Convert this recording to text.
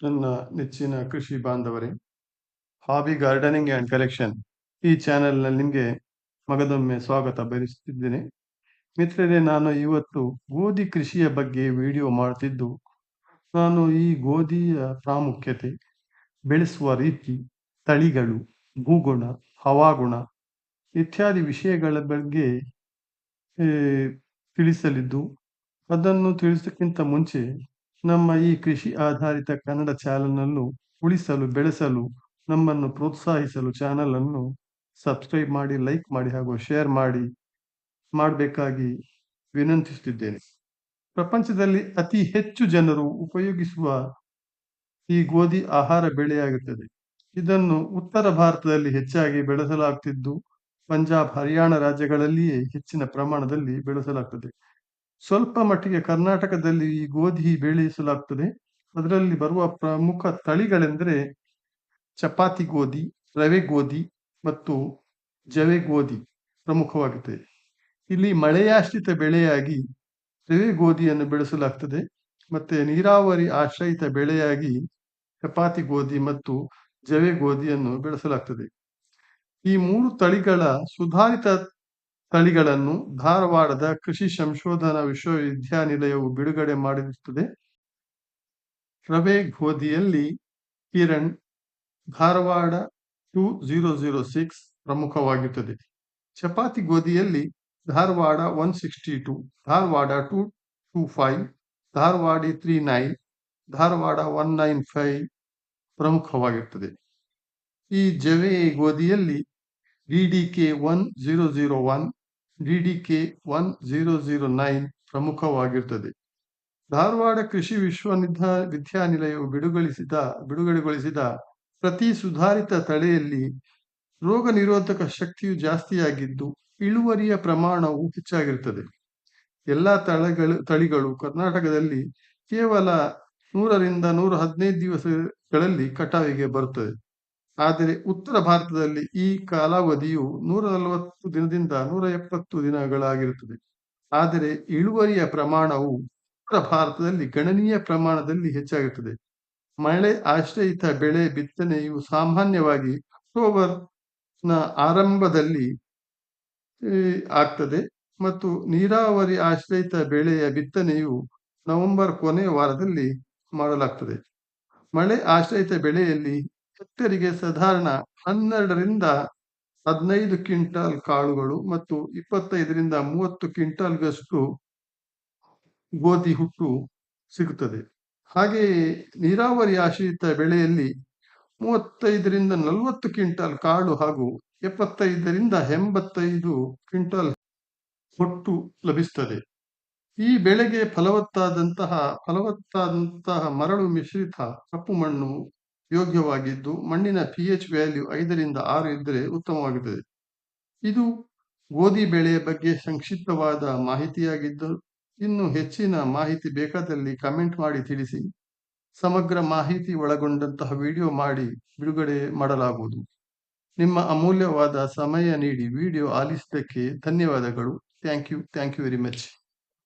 ನನ್ನ ನೆಚ್ಚಿನ ಕೃಷಿ ಬಾಂಧವರೇ ಹಾಬಿ ಗಾರ್ಡನಿಂಗ್ ಆ್ಯಂಡ್ ಕಲೆಕ್ಷನ್ ಈ ಚಾನೆಲ್ನಲ್ಲಿ ನಿಮಗೆ ಮಗದೊಮ್ಮೆ ಸ್ವಾಗತ ಬಯಸುತ್ತಿದ್ದೇನೆ. ಮಿತ್ರರೇ, ನಾನು ಇವತ್ತು ಗೋಧಿ ಕೃಷಿಯ ಬಗ್ಗೆ ವಿಡಿಯೋ ಮಾಡ್ತಿದ್ದು, ನಾನು ಈ ಗೋಧಿಯ ಪ್ರಾಮುಖ್ಯತೆ ಬೆಳೆಸುವ ರೀತಿ, ತಳಿಗಳು, ಭೂಗುಣ, ಹವಾಗುಣ ಇತ್ಯಾದಿ ವಿಷಯಗಳ ಬಗ್ಗೆ ತಿಳಿಸಲಿದ್ದು, ಅದನ್ನು ತಿಳಿಸೋಕ್ಕಿಂತ ಮುಂಚೆ ನಮ್ಮ ಈ ಕೃಷಿ ಆಧಾರಿತ ಕನ್ನಡ ಚಾನಲನ್ನು ಉಳಿಸಲು, ಬೆಳೆಸಲು, ನಮ್ಮನ್ನು ಪ್ರೋತ್ಸಾಹಿಸಲು ಚಾನಲ್ ಅನ್ನು ಸಬ್ಸ್ಕ್ರೈಬ್ ಮಾಡಿ, ಲೈಕ್ ಮಾಡಿ ಹಾಗೂ ಶೇರ್ ಮಾಡಿ ಮಾಡಬೇಕಾಗಿ ವಿನಂತಿಸುತ್ತಿದ್ದೇನೆ. ಪ್ರಪಂಚದಲ್ಲಿ ಅತಿ ಹೆಚ್ಚು ಜನರು ಉಪಯೋಗಿಸುವ ಈ ಗೋಧಿ ಆಹಾರ ಬೆಳೆಯಾಗುತ್ತದೆ. ಇದನ್ನು ಉತ್ತರ ಭಾರತದಲ್ಲಿ ಹೆಚ್ಚಾಗಿ ಬೆಳೆಸಲಾಗ್ತಿದ್ದು, ಪಂಜಾಬ್, ಹರಿಯಾಣ ರಾಜ್ಯಗಳಲ್ಲಿಯೇ ಹೆಚ್ಚಿನ ಪ್ರಮಾಣದಲ್ಲಿ ಬೆಳೆಸಲಾಗ್ತದೆ. ಸ್ವಲ್ಪ ಮಟ್ಟಿಗೆ ಕರ್ನಾಟಕದಲ್ಲಿ ಈ ಗೋಧಿ ಬೆಳೆಸಲಾಗ್ತದೆ. ಅದರಲ್ಲಿ ಬರುವ ಪ್ರಮುಖ ತಳಿಗಳೆಂದರೆ ಚಪಾತಿ ಗೋಧಿ, ರವೆ ಗೋಧಿ ಮತ್ತು ಜವೆ ಗೋಧಿ ಪ್ರಮುಖವಾಗುತ್ತದೆ ಇಲ್ಲಿ ಮಳೆಯಾಶ್ರಿತ ಬೆಳೆಯಾಗಿ ರವೆ ಗೋಧಿಯನ್ನು ಬೆಳೆಸಲಾಗ್ತದೆ. ಮತ್ತೆ ನೀರಾವರಿ ಆಶ್ರಯಿತ ಬೆಳೆಯಾಗಿ ಚಪಾತಿ ಗೋಧಿ ಮತ್ತು ಜವೆ ಗೋಧಿಯನ್ನು ಬೆಳೆಸಲಾಗ್ತದೆ. ಈ ಮೂರು ತಳಿಗಳ ಸುಧಾರಿತ ತಳಿಗಳನ್ನು ಧಾರವಾಡದ ಕೃಷಿ ಸಂಶೋಧನಾ ವಿಶ್ವವಿದ್ಯಾನಿಲಯವು ಬಿಡುಗಡೆ ಮಾಡಿರುತ್ತದೆ. ರವೆ ಗೋಧಿಯಲ್ಲಿ Kiran Dharwad two zero zero six ಪ್ರಮುಖವಾಗಿರುತ್ತದೆ. ಚಪಾತಿ ಗೋಧಿಯಲ್ಲಿ Dharwad one sixty two, Dharwad two two five, Dharwadi three nine, Dharwad one nine five ಪ್ರಮುಖವಾಗಿರ್ತದೆ ಈ ಜವೆ ಗೋಧಿಯಲ್ಲಿ D D K one zero zero one DDK one zero zero nine ಪ್ರಮುಖವಾಗಿರುತ್ತದೆ ಧಾರವಾಡ ಕೃಷಿ ವಿಶ್ವನಿಧ ವಿದ್ಯಾನಿಲಯವು ಬಿಡುಗಡೆಗೊಳಿಸಿದ ಬಿಡುಗಡೆಗೊಳಿಸಿದ ಪ್ರತಿ ಸುಧಾರಿತ ತಳೆಯಲ್ಲಿ ರೋಗ ನಿರೋಧಕ ಶಕ್ತಿಯು ಜಾಸ್ತಿಯಾಗಿದ್ದು ಇಳುವರಿಯ ಪ್ರಮಾಣವು ಹೆಚ್ಚಾಗಿರುತ್ತದೆ ಎಲ್ಲ ತಳಗಳು, ತಳಿಗಳು ಕರ್ನಾಟಕದಲ್ಲಿ ಕೇವಲ ನೂರರಿಂದ ನೂರ ಹದಿನೈದು ದಿವಸಗಳಲ್ಲಿ ಕಟಾವಿಗೆ ಬರುತ್ತದೆ ಆದರೆ ಉತ್ತರ ಭಾರತದಲ್ಲಿ ಈ ಕಾಲಾವಧಿಯು ನೂರ ನಲವತ್ತು ದಿನದಿಂದ ನೂರ ಎಪ್ಪತ್ತು ದಿನಗಳಾಗಿರುತ್ತದೆ. ಆದರೆ ಇಳುವರಿಯ ಪ್ರಮಾಣವು ಉತ್ತರ ಭಾರತದಲ್ಲಿ ಗಣನೀಯ ಪ್ರಮಾಣದಲ್ಲಿ ಹೆಚ್ಚಾಗುತ್ತದೆ. ಮಳೆ, ಆಶ್ರಯಿತ ಬೆಳೆ ಬಿತ್ತನೆಯು ಸಾಮಾನ್ಯವಾಗಿ ಅಕ್ಟೋಬರ್ನ ಆರಂಭದಲ್ಲಿ ಆಗ್ತದೆ ಮತ್ತು ನೀರಾವರಿ ಆಶ್ರಯಿತ ಬೆಳೆಯ ಬಿತ್ತನೆಯು ನವೆಂಬರ್ ಕೊನೆಯ ವಾರದಲ್ಲಿ ಮಾಡಲಾಗ್ತದೆ. ಮಳೆ, ಆಶ್ರಯಿತ ಬೆಳೆಯಲ್ಲಿ ಹೆಕ್ಟರಿಗೆ ಸಾಧಾರಣ ಹನ್ನೆರಡರಿಂದ ಹದಿನೈದು ಕ್ವಿಂಟಾಲ್ ಕಾಳುಗಳು ಮತ್ತು ಇಪ್ಪತ್ತೈದರಿಂದ ಮೂವತ್ತು ಕ್ವಿಂಟಾಲ್ಗಷ್ಟು ಗೋಧಿ ಹುಟ್ಟು ಸಿಗುತ್ತದೆ. ಹಾಗೆಯೇ ನೀರಾವರಿ ಆಶ್ರಿತ ಬೆಳೆಯಲ್ಲಿ ಮೂವತ್ತೈದರಿಂದ ನಲವತ್ತು ಕ್ವಿಂಟಾಲ್ ಕಾಳು ಹಾಗೂ ಎಪ್ಪತ್ತೈದರಿಂದ ಎಂಬತ್ತೈದು ಕ್ವಿಂಟಾಲ್ ಹೊಟ್ಟು ಲಭಿಸುತ್ತದೆ. ಈ ಬೆಳೆಗೆ ಫಲವತ್ತಾದಂತಹ ಫಲವತ್ತಾದಂತಹ ಮರಳು ಮಿಶ್ರಿತ ಕಪ್ಪು ಮಣ್ಣು ಯೋಗ್ಯವಾಗಿದ್ದು ಮಣ್ಣಿನ ಪಿ ಎಚ್ ವ್ಯಾಲ್ಯೂ ಐದರಿಂದ ಆರು ಇದ್ದರೆ ಉತ್ತಮವಾಗುತ್ತದೆ. ಇದು ಗೋಧಿ ಬೆಳೆಯ ಬಗ್ಗೆ ಸಂಕ್ಷಿಪ್ತವಾದ ಮಾಹಿತಿಯಾಗಿದ್ದು, ಇನ್ನು ಹೆಚ್ಚಿನ ಮಾಹಿತಿ ಬೇಕಾದಲ್ಲಿ ಕಮೆಂಟ್ ಮಾಡಿ ತಿಳಿಸಿ. ಸಮಗ್ರ ಮಾಹಿತಿ ಒಳಗೊಂಡಂತಹ ವಿಡಿಯೋ ಮಾಡಿ ಬಿಡುಗಡೆ ಮಾಡಲಾಗುವುದು. ನಿಮ್ಮ ಅಮೂಲ್ಯವಾದ ಸಮಯ ನೀಡಿ ವಿಡಿಯೋ ಆಲಿಸಿದ್ದಕ್ಕೆ ಧನ್ಯವಾದಗಳು. Thank you thank you very much